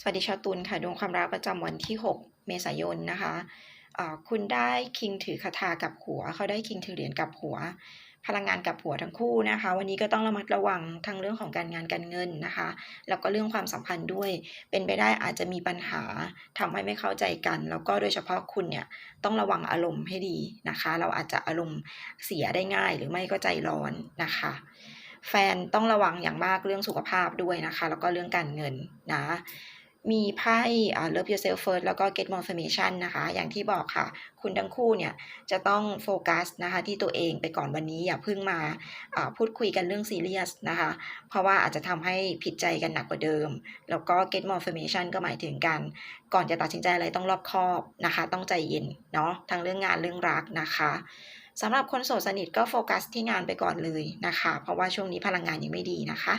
สวัสดีชาวตุลค่ะดวงความรักประจำวันที่ 6 เมษายนนะคะคุณได้คิงถือคาถากับหัว เขาได้คิงถือเหรียญกับหัว พลังงานกับหัวทั้งคู่นะคะ วันนี้ก็ต้องระมัดระวังทั้งเรื่องของการงานการเงินนะคะ แล้วก็เรื่องความสัมพันธ์ด้วย เป็นไปได้อาจจะมีปัญหาทำให้ไม่เข้าใจกัน แล้วก็โดยเฉพาะคุณเนี่ยต้องระวังอารมณ์ให้ดีนะคะ เราอาจจะอารมณ์เสียได้ง่าย หรือไม่ก็ใจร้อนนะคะ แฟนต้องระวังอย่างมากเรื่องสุขภาพด้วยนะคะ แล้วก็เรื่องการเงินนะ มีไพ่อ่า Love Yourself First แล้วก็ Get More Information นะคะ อย่างที่บอกค่ะ คุณทั้งคู่เนี่ยจะต้องโฟกัสนะคะที่ตัวเองไปก่อนวันนี้อย่าเพิ่งมาอ่าพูดคุยกันเรื่องซีเรียสนะคะ เพราะว่าอาจจะทำให้ผิดใจกันหนักกว่าเดิม แล้วก็ Get More Information ก็หมายถึงการก่อนจะตัดสินใจอะไรต้องรอบคอบนะคะ ต้องใจเย็นเนาะทั้งเรื่องงานเรื่องรักนะคะสำหรับคนโสดสนิทก็โฟกัสที่งานไปก่อนเลยนะคะ เพราะว่าช่วงนี้พลังงานยังไม่ดีนะคะ